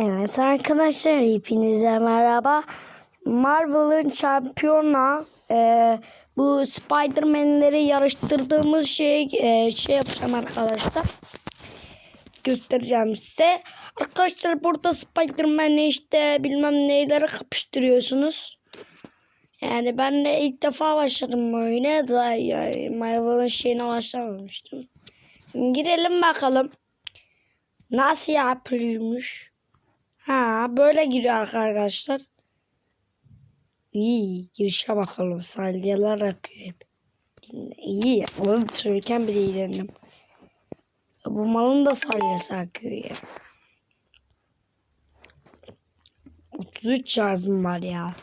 Evet arkadaşlar hepinize merhaba. Marvel'ın şampiyona e, bu Spider-Man'leri yarıştırdığımız şey e, şey yapacağım arkadaşlar. Göstereceğim size. Arkadaşlar burada Spider-Man'i işte bilmem neyleri kapıştırıyorsunuz. Yani ben de ilk defa başladım oyuna da yani Marvel'ın şeyine başlamamıştım. Şimdi girelim bakalım. Nasıl yapılmış? Ha böyle giriyor arkadaşlar. İyi girişe bakalım. Salyalar akıyor. İyi. Onu söylerken bile eğlendim. Bu malın da salyası akıyor ya. 33 şarjım var ya.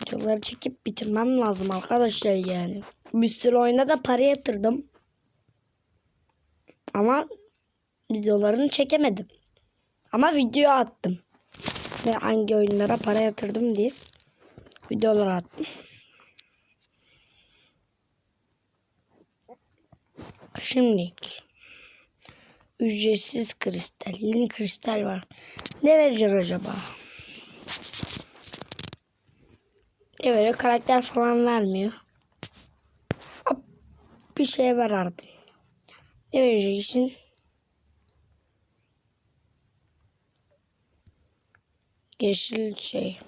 Videoları çekip bitirmem lazım arkadaşlar yani. Bir sürü oyuna da para yatırdım. Ama videolarını çekemedim. Ama video attım. Ve hangi oyunlara para yatırdım diye videolar attım. Şimdilik ücretsiz kristal. Yeni kristal var. Ne verecek acaba? Ne veriyor? Karakter falan vermiyor. Bir şey var artık. Ne vereceksin? Yeşil şey.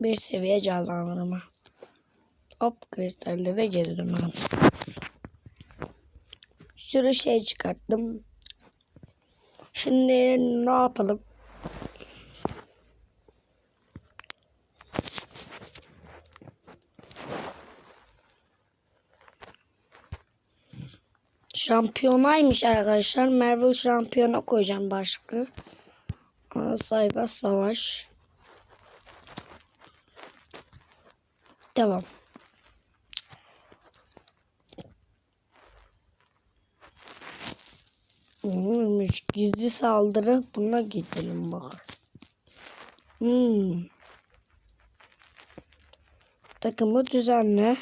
Bir seviye canlandırma. Hop kristallere geri. Bir sürü şey çıkarttım. Şimdi ne yapalım? Şampiyonaymış arkadaşlar. Marvel şampiyona koyacağım başlığı. Ana sayfa savaş. Devam. Neymiş? Gizli saldırı. Buna gidelim bak. Hmm. Takımı düzenle.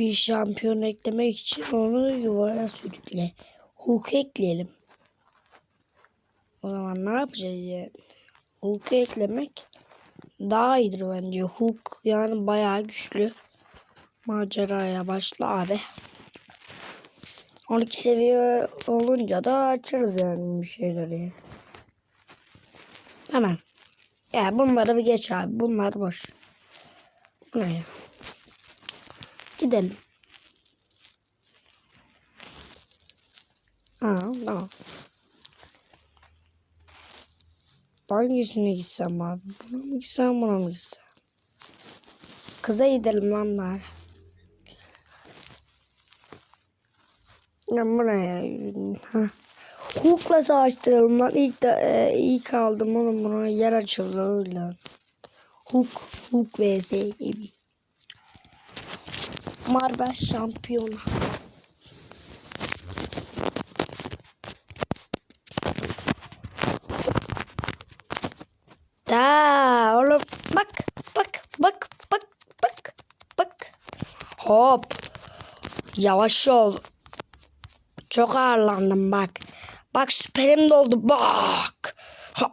Bir şampiyon eklemek için onu yuvaya sürükle. Hulk ekleyelim. O zaman ne yapacağız yani? Hulk'u eklemek daha iyidir bence. Hulk yani bayağı güçlü. Maceraya başla abi. 12 seviye olunca da açarız yani bir şeyleri. Hemen. Ya bunları bir geç abi. Bunlar boş. Bu ne ya? Gidelim. Aa, tamam. Hangisine gitsem abi? Buna mı gitsem buna mı gitsem? Kıza gidelim lan bari. Ya buraya ha. Hulk'la savaştıralım lan. İlk de e, ilk aldım oğlum buna yer açıldı öyle. Hulk, Hulk vs. Ebi. Marvel şampiyonu. Da oğlum bak bak bak bak bak bak. Hop. Yavaş ol. Çok ağırlandım bak. Bak süperim doldu bak. Hop.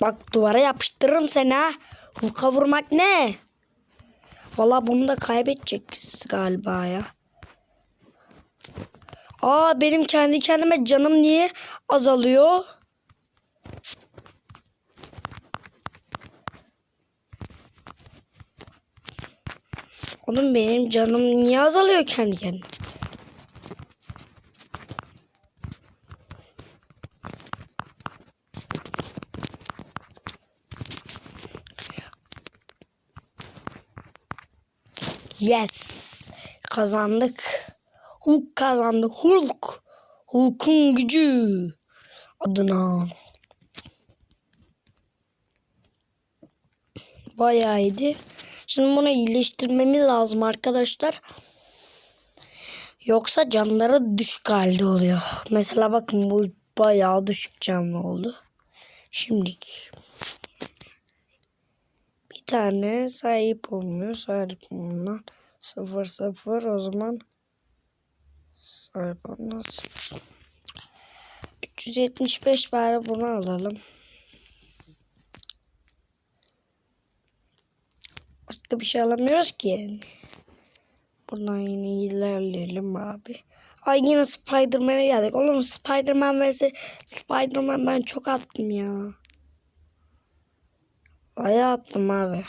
Bak duvara yapıştırırım seni ha. Hulk'a vurmak ne? Valla bunu da kaybedeceğiz galiba ya. Aa benim kendi kendime canım niye azalıyor? Oğlum benim canım niye azalıyor kendi kendine? Yes. Kazandık. Hulk kazandı. Hulk. Hulk'un gücü. Adına. Bayağı iyiydi. Şimdi bunu iyileştirmemiz lazım arkadaşlar. Yoksa canları düşük halde oluyor. Mesela bakın bu bayağı düşük canlı oldu. Şimdilik. tane sahip olmuyor. Sahip olunan sıfır sıfır o zaman olunan sıfır. 375 bari bunu alalım. Başka bir şey alamıyoruz ki yani. Buradan yine ilerleyelim abi. Ay yine Spider-Man'e geldik. Oğlum Spider-Man vs Spider-Man ben çok attım ya. Bayağı attım abi.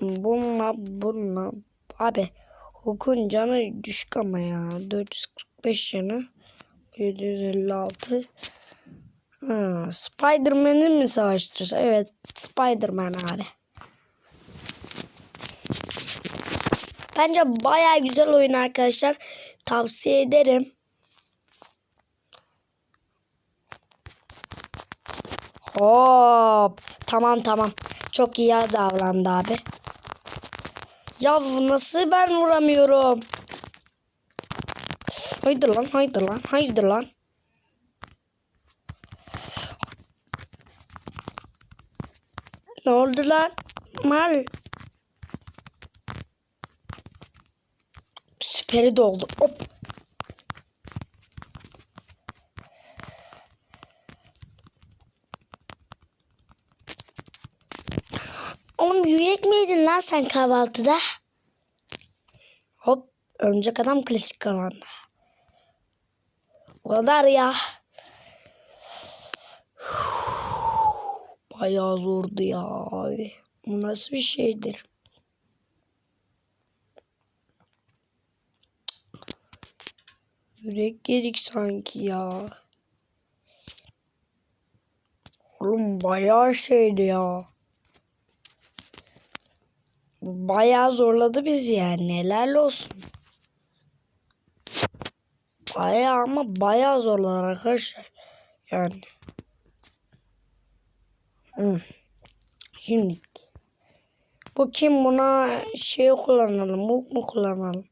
Bununla bununla abi Hukun canı düşük ama ya. 445 canı. 756. Ha, Spider-Man'i mi savaştırsa? Evet Spider-Man abi. Bence baya güzel oyun arkadaşlar. Tavsiye ederim. Hop. Tamam tamam. Çok iyi davrandı abi. Ya nasıl ben vuramıyorum? Haydi lan haydi lan haydi lan. Ne oldu lan? Mal. Süperi doldu. Hop. Oğlum yürek sen kahvaltıda? Hop. Örümcek adam klasik alanda. O kadar ya. Bayağı zordu ya abi. Bu nasıl bir şeydir? Yürek yedik sanki ya. Oğlum bayağı şeydi ya. Bayağı zorladı bizi yani. Neler olsun. Bayağı ama bayağı zorladı arkadaşlar. Yani. Şimdi. Bu kim buna şey kullanalım. Muk mu kullanalım?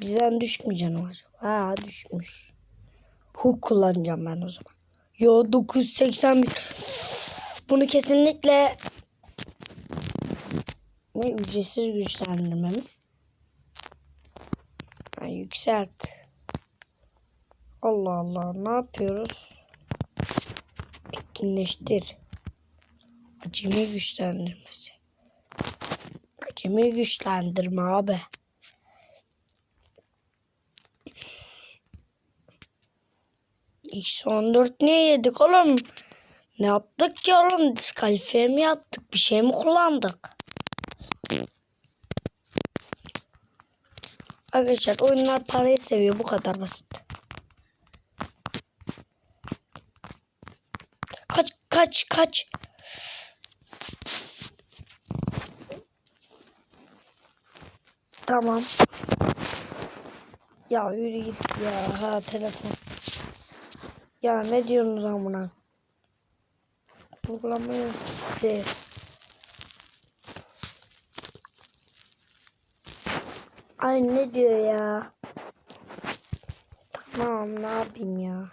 Bizden düşmeyecek mi acaba? Ha düşmüş. Hook kullanacağım ben o zaman. Yo 981. Bunu kesinlikle ne ücretsiz güçlendirme mi? Ha, yükselt. Allah Allah ne yapıyoruz? Etkinleştir. Acemi güçlendirmesi. Acemi güçlendirme abi. Eksi 14 niye yedik oğlum? Ne yaptık ki oğlum? Diskalifiye mi yaptık? Bir şey mi kullandık? Arkadaşlar oyunlar parayı seviyor. Bu kadar basit. Kaç kaç kaç. Tamam. Ya yürü git ya. Ha telefon. Ya ne diyorsunuz amına? Uygulamayı size. Ay ne diyor ya? Tamam ne yapayım ya?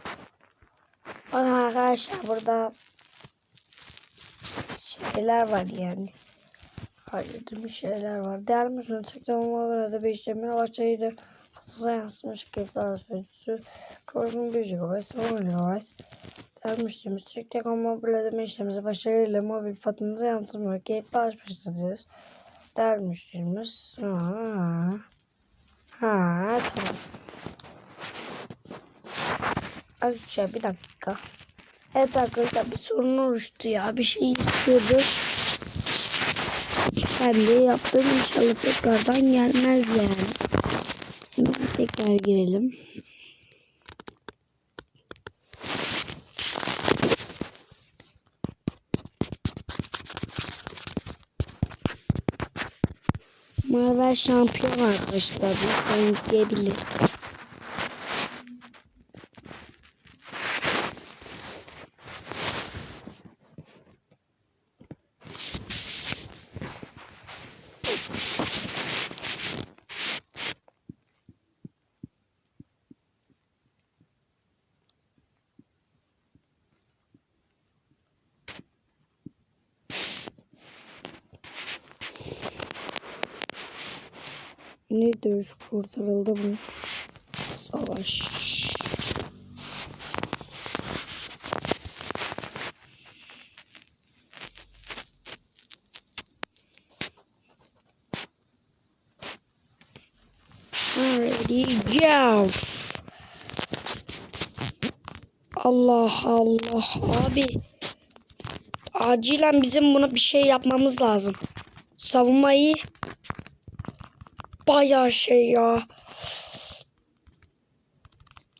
Bakın arkadaşlar burada şeyler var yani. Halledilmiş şeyler var. Değer misiniz? Teknoloji burada bir işlemine başlaydı. Fotoğrafa yansımış kayıtlar sözcüsü. Korkunun 1 GB, 10 GB. Değer müşterimiz Türk Telekom mobil ödeme işlemimize başarıyla mobil faturanıza yansıtmıyor. Kayıp bağış başlatacağız. Değer müşterimiz. Ha, ha tamam. Arkadaşlar bir dakika. Evet arkadaşlar bir sorun oluştu ya. Bir şey istiyordu. Ben de yaptım. İnşallah tekrardan gelmez yani. Şimdi tekrar girelim. Marvel şampiyon arkadaşlar. Bu diyebilir. Ne dövüş kurtarıldı mı? Savaş. Ready, go. Allah Allah abi. Acilen bizim buna bir şey yapmamız lazım. Savunmayı bayağı şey ya.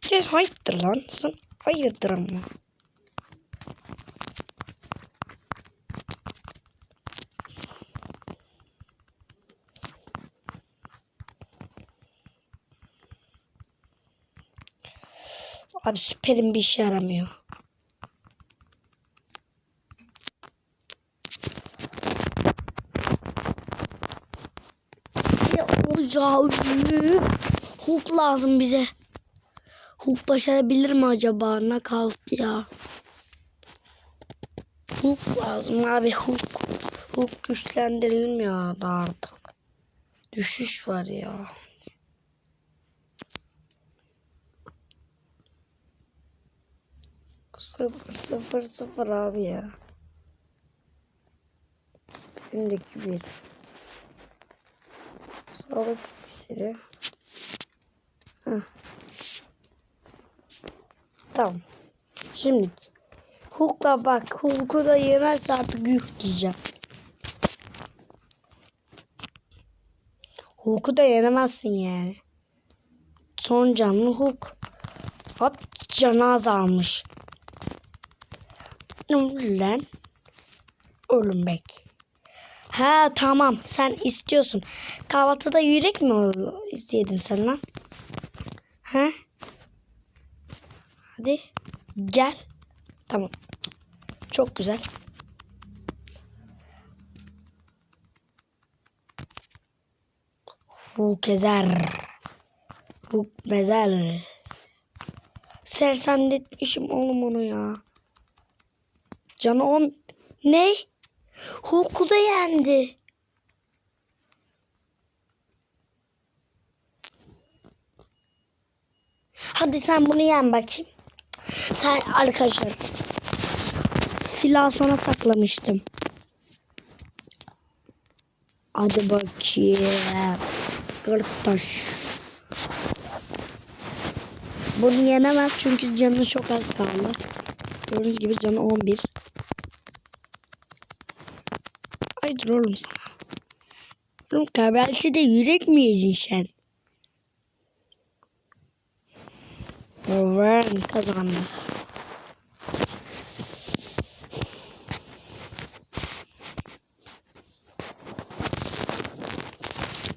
Siz hayırdır lan sen? Hayırdır ama. Abi süperim bir işe yaramıyor. Olacağı Hulk lazım bize. Hulk başarabilir mi acaba? Knockout ya. Hulk lazım abi Hulk. Hulk güçlendirilmiyor artık. Düşüş var ya. Sıfır sıfır sıfır abi ya. Şimdiki bir. Sağlık iksiri. Heh. Tamam. Şimdiki. Hulk'la bak. Hulk'u da yenerse artık yuh diyeceğim. Hulk'u da yenemezsin yani. Son canlı Hulk. Hop canı azalmış. Lan. Ölmek. Ha tamam sen istiyorsun. Kahvaltıda yürek mi ol- istedin sen lan? Ha? Hadi gel. Tamam. Çok güzel. Hulk ezer. Hulk mezer. Sersemletmişim oğlum onu ya. Canı on... Ne? Hulk'u da yendi. Hadi sen bunu yen bakayım. Sen arkadaşlar. Silah sona saklamıştım. Hadi bakayım. Kardeş. Bunu yenemez çünkü canı çok az kaldı. Gördüğünüz gibi canı 11. Ay dur oğlum sana. Oğlum kahvaltıda yürek mi yedin sen? Ben kazandı.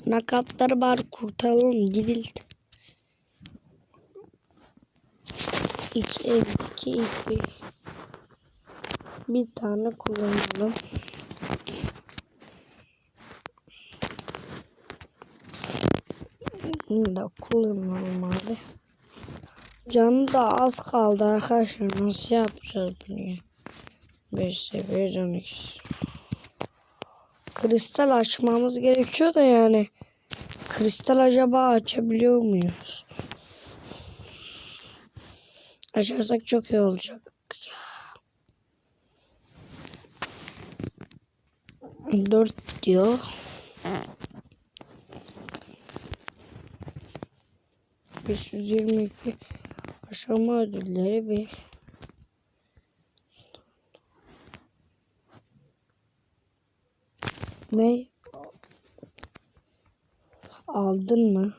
Nakatları bari kurtaralım. Dirildi. İki, iki, iki. Bir tane kullanalım. Bunu da kullanalım abi. Canı da az kaldı arkadaşlar. Nasıl yapacağız bunu ya? 5 seviye can. Kristal açmamız gerekiyor da yani. Kristal acaba açabiliyor muyuz? Açarsak çok iyi olacak. Dört diyor. 522 aşama ödülleri 5 Ne? Aldın mı?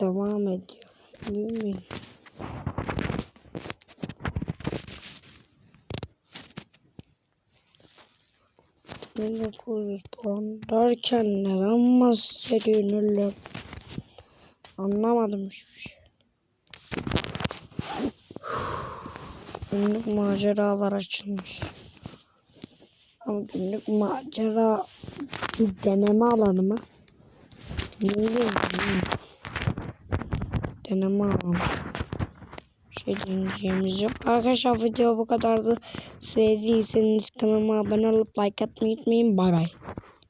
Devam ediyor. İyi miyim? 1900 puan derken neden bahsediyor Nürlüm? Anlamadım hiçbir şey. günlük maceralar açılmış. Ama günlük macera bir deneme alanı mı? Ne diyorum? Deneme alanı şey diyeceğimiz yok. Arkadaşlar video bu kadardı. Sevdiyseniz kanalıma abone olup like atmayı unutmayın. Bay bay.